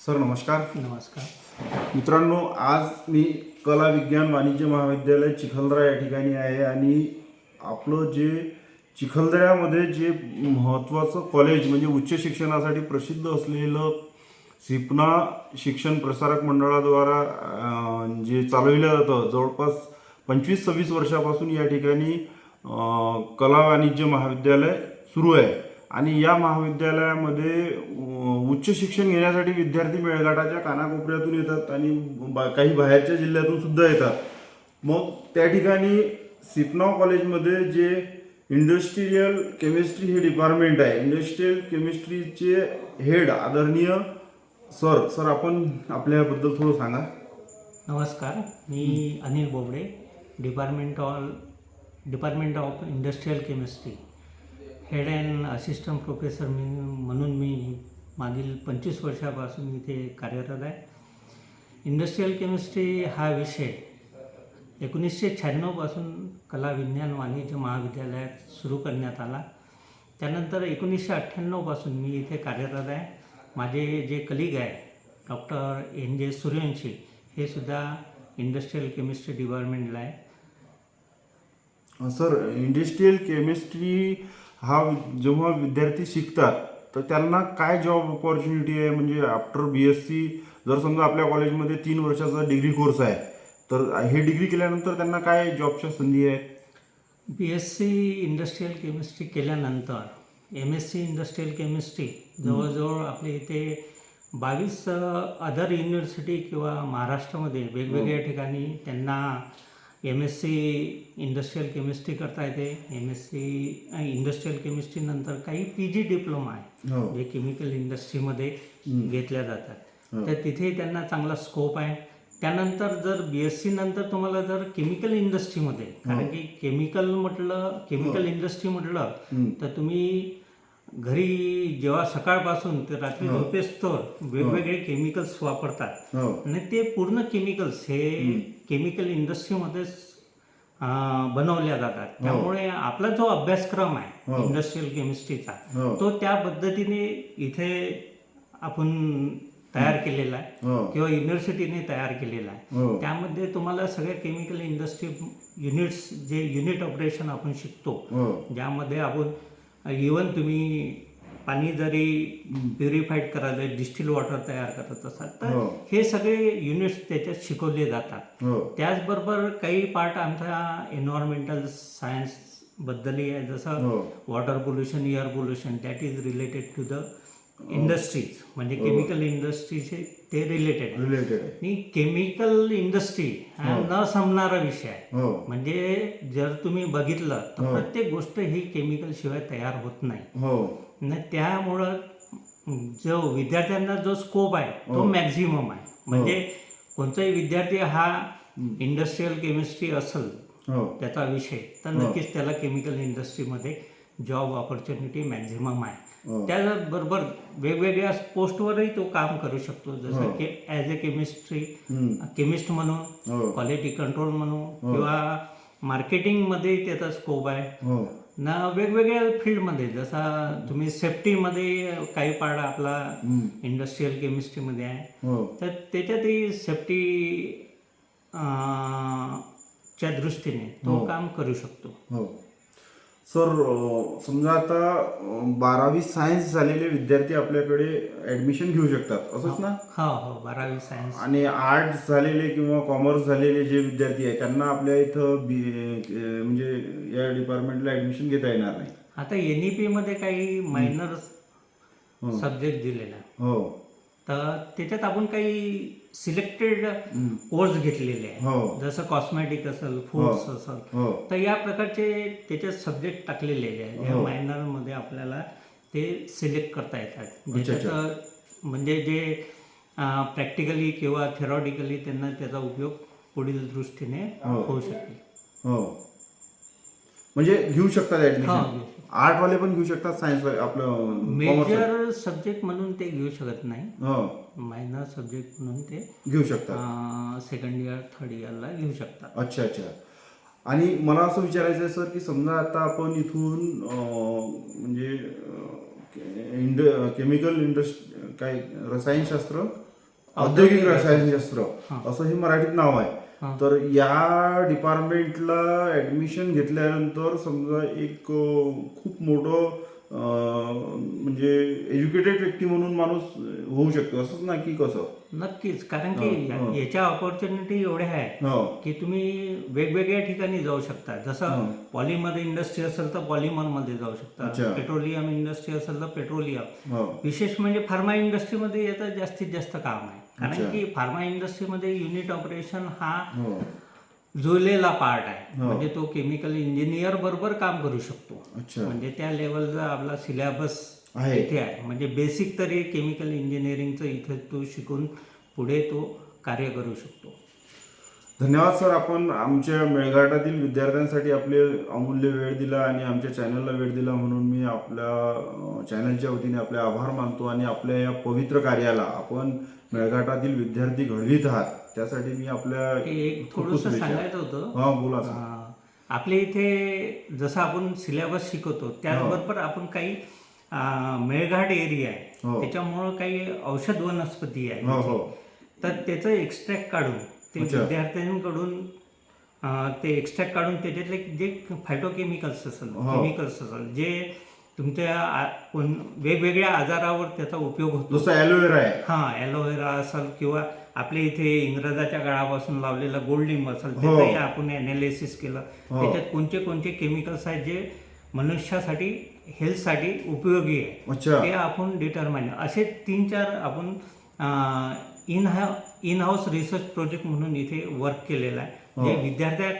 Sir नमस्कार. नमस्कार. मित्रांनो आज मी कला विज्ञान वाणिज्य महाविद्यालय चिखलदरा या ठिकाणी आहे आणि आपलं जे चिखलदऱ्यामध्ये जे महत्त्वाचं कॉलेज म्हणजे उच्च शिक्षणासाठी प्रसिद्ध असलेलं सिपना शिक्षण प्रसारक मंडळाद्वारा जे चालविलं जातं जवळपास पंचवीस सव्वीस वर्षापासून या ठिकाणी कला वाणिज्य महाविद्यालय सुरू आहे. आणि या महाविद्यालयामध्ये उच्च शिक्षण घेण्यासाठी विद्यार्थी मेळघाटाच्या कानाकोपऱ्यातून येतात आणि बा- काही बाहेरच्या जिल्ह्यातून सुद्धा येतात. मग त्या ठिकाणी सिपनाव कॉलेजमध्ये जे इंडस्ट्रीयल केमिस्ट्री हे डिपार्टमेंट आहे इंडस्ट्रीयल केमिस्ट्रीचे हेड आदरणीय सर सर आपण आपल्याबद्दल थोडं सांगा. नमस्कार मी Anil Bobade department all department of industrial chemistry. Head and assistant professor मी म्हणून मी मागील पंचवीस वर्षापासून इथे कार्यरत आहे. इंडस्ट्रियल केमिस्ट्री हा विषय एकोणीसशे शहाण्णवपासून कला विज्ञान वाणिज्य महाविद्यालयात सुरू करण्यात आला. त्यानंतर एकोणीसशे अठ्ठ्याण्णवपासून मी इथे कार्यरत आहे. माझे जे कलिग आहे डॉक्टर एन जे सूर्यवंशी हे सुद्धा इंडस्ट्रियल केमिस्ट्री डिपार्टमेंटला आहे. सर इंडस्ट्रीयल केमिस्ट्री हा जेव्हा विद्यार्थी शिकतात तर त्यांना काय जॉब ऑपॉर्च्युनिटी आहे? म्हणजे आफ्टर बी एस सी जर समजा आपल्या कॉलेजमध्ये तीन वर्षाचा डिग्री कोर्स आहे तर हे डिग्री केल्यानंतर त्यांना काय जॉबच्या संधी आहेत B S C industrial chemistry केल्यानंतर M S C industrial chemistry जवळजवळ आपल्या इथे बावीस अदर युनिव्हर्सिटी किंवा महाराष्ट्रामध्ये वेगवेगळ्या ठिकाणी त्यांना M S C industrial chemistry करता येते. एम एस सी इंडस्ट्रियल केमिस्ट्रीनंतर काही पी जी डिप्लोमा आहे हो. जे केमिकल इंडस्ट्रीमध्ये घेतल्या जातात. हो. तर तिथे त्यांना चांगला स्कोप आहे. त्यानंतर जर बी एस सी नंतर तुम्हाला जर केमिकल इंडस्ट्रीमध्ये कारण की केमिकल म्हटलं केमिकल इंडस्ट्री म्हटलं. तर तुम्ही घरी जेव्हा सकाळपासून ते रात्री झोपेस्तोवर वेगवेगळे केमिकल्स वापरतात. हो. आणि ते पूर्ण केमिकल्स हे केमिकल इंडस्ट्रीमध्येच अं, बनवल्या जातात. त्यामुळे आपला जो अभ्यासक्रम आहे हो. इंडस्ट्रियल केमिस्ट्रीचा हो. तो त्या पद्धतीने इथे आपण तयार केलेला आहे हो. किंवा युनिव्हर्सिटीने तयार केलेला आहे. हो. त्यामध्ये तुम्हाला सगळ्या केमिकल इंडस्ट्री युनिट्स जे युनिट ऑपरेशन आपण शिकतो हो. ज्यामध्ये आपण इवन तुम्ही पाणी जरी प्युरिफाईड करायला डिस्टिल वॉटर तयार करत असाल तर हो. हे सगळे युनिट्स त्याच्यात शिकवले जातात. हो. त्याचबरोबर काही पार्ट आमचा एन्व्हायरमेंटल सायन्स बद्दलही आहे. जसं हो. Water pollution air pollution that is related to the industries म्हणजे केमिकल इंडस्ट्रीचे ते रिलेटेड आहे रिलेटेड आहे आणि केमिकल इंडस्ट्री हा न संपणारा विषय आहे. हो. म्हणजे जर तुम्ही बघितलं तर प्रत्येक गोष्ट ही केमिकल शिवाय तयार होत नाही. हो. त्यामुळं जो विद्यार्थ्यांना जो स्कोप आहे तो मॅक्झिमम आहे. म्हणजे कोणताही विद्यार्थी हा इंडस्ट्रियल केमिस्ट्री असेल हो. त्याचा विषय तर नक्कीच त्याला केमिकल इंडस्ट्रीमध्ये जॉब ऑपॉर्च्युनिटी मॅक्झिमम आहे. हो. त्याचबरोबर वेगवेगळ्या पोस्टवरही तो काम करू शकतो. जसं की ॲज अ केमिस्ट्री. केमिस्ट म्हणून हो. क्वालिटी कंट्रोल म्हणून किंवा मार्केटिंगमध्ये त्याचा स्कोप आहे. हो. ना वेगवेगळ्या फील्डमध्ये जसा तुम्ही सेफ्टीमध्ये काही पार्ट आपला इंडस्ट्रियल केमिस्ट्रीमध्ये आहे. हो. तर त्याच्यातही सेफ्टी च्या दृष्टीने तो काम करू शकतो. हो. सर समजा आता बारावी सायन्स झालेले विद्यार्थी आपल्याकडे ऍडमिशन घेऊ शकतात असंच ना? हो हो बारावी सायन्स. आणि आर्ट्स झालेले किंवा कॉमर्स झालेले जे विद्यार्थी आहेत त्यांना आपल्या इथं बी म्हणजे या डिपार्टमेंटला ऍडमिशन घेता येणार नाही. आता एन ई मध्ये काही मायनर सब्जेक्ट दिलेला. आहे हो. तर त्याच्यात आपण काही सिलेक्टेड कोर्स घेतलेले आहे हो. जसं कॉस्मॅटिक असेल फूड्स असेल हो. तर या प्रकारचे त्याच्यात सब्जेक्ट टाकलेले आहे ज्या मायनरमध्ये आपल्याला ते सिलेक्ट करता येतात. ज्याच्यात म्हणजे जे प्रॅक्टिकली किंवा थेरॉटिकली त्यांना त्याचा उपयोग पुढील दृष्टीने होऊ शकेल. हो. म्हणजे घेऊ शकतात हो, आर्ट वाले पण घेऊ शकतात सायन्स आपलं मेजर सब्जेक्ट म्हणून ते घेऊ शकत नाही. हो. मायनर सब्जेक्ट म्हणून ते घेऊ शकतात. सेकंड इयर थर्ड इयरला घेऊ शकतात. अच्छा अच्छा. आणि मला असं विचारायचं आहे सर की समजा आता आपण इथून अं, म्हणजे अं, इंड केमिकल इंडस्ट काय रसायनशास्त्र औद्योगिक रसायनशास्त्र हा. असं हे मराठीत नाव आहे. हा. तर या डिपार्टमेंटला ऍडमिशन घेतल्यानंतर समजा एक खूप मोठं म्हणजे एज्युकेटेड व्यक्ती म्हणून माणूस होऊ शकतो. असंच ना की कसं? नक्कीच. कारण की. याच्या ऑपॉर्च्युनिटी एवढ्या आहे हो. की तुम्ही वेगवेगळ्या ठिकाणी जाऊ शकता. जसं पॉलीमध्ये इंडस्ट्री असेल तर पॉलिमरमध्ये जाऊ. शकता. पेट्रोलियम इंडस्ट्री असेल तर पेट्रोलियम. हो. विशेष म्हणजे फार्मा इंडस्ट्रीमध्ये याचं जास्तीत जास्त काम आहे. कारण की फार्मा इंडस्ट्रीमध्ये युनिट ऑपरेशन हा हो. जुळलेला पार्ट आहे. हो. म्हणजे तो केमिकल इंजिनियर बरोबर काम करू शकतो. म्हणजे त्या लेवलचा आपला सिलेबस. इथे आहे. म्हणजे बेसिक तरी केमिकल इंजिनिअरिंगचं इथे तो शिकून पुढे तो कार्य करू शकतो. धन्यवाद सर. आपण आमच्या मेळघाटातील विद्यार्थ्यांसाठी आपले अमूल्य वेळ दिला आणि आमच्या चॅनलला वेळ दिला म्हणून मी आपल्या चॅनलच्या वतीने आपले आभार मानतो आणि आपल्या या पवित्र कार्याला आपण मेळघाटातील विद्यार्थी घडवीत आहात त्यासाठी मी आपल्या एक थोडंसं. सांगायचं होतं. हा बोला आपल्या इथे जसं आपण सिलेबस शिकवतो त्याचबरोबर आपण काही मेळघाट एरिया आहे. हो. त्याच्यामुळं काही औषध वनस्पती आहे हो. हो. तर त्याचं एक्स्ट्रॅक्ट काढून ते अच्छा. विद्यार्थ्यांकडून अं, ते एक्स्ट्रॅक्ट काढून त्याच्यातले जे फायटोकेमिकल्स असेल हो. केमिकल्स असेल जे तुमच्या आ- कोण वेगवेगळ्या आजारावर त्याचा उपयोग होतो जसं ॲलोवेरा आहे हा ॲलोवेरा असेल किंवा आपल्या इथे इंग्रजाच्या काळापासून लावलेलं गोल्डिंग असेल हो. त्याचंही आपण ॲनालिसिस केलं हो. त्याच्यात कोणते कोणते केमिकल्स आहेत जे मनुष्यासाठी हेल्थसाठी उपयोगी आहे अच्छा ते आपण डिटरमाइन असे तीन चार आपण इन हा इन हाऊस रिसर्च प्रोजेक्ट म्हणून इथे वर्क केलेला आहे जे हो. विद्यार्थ्या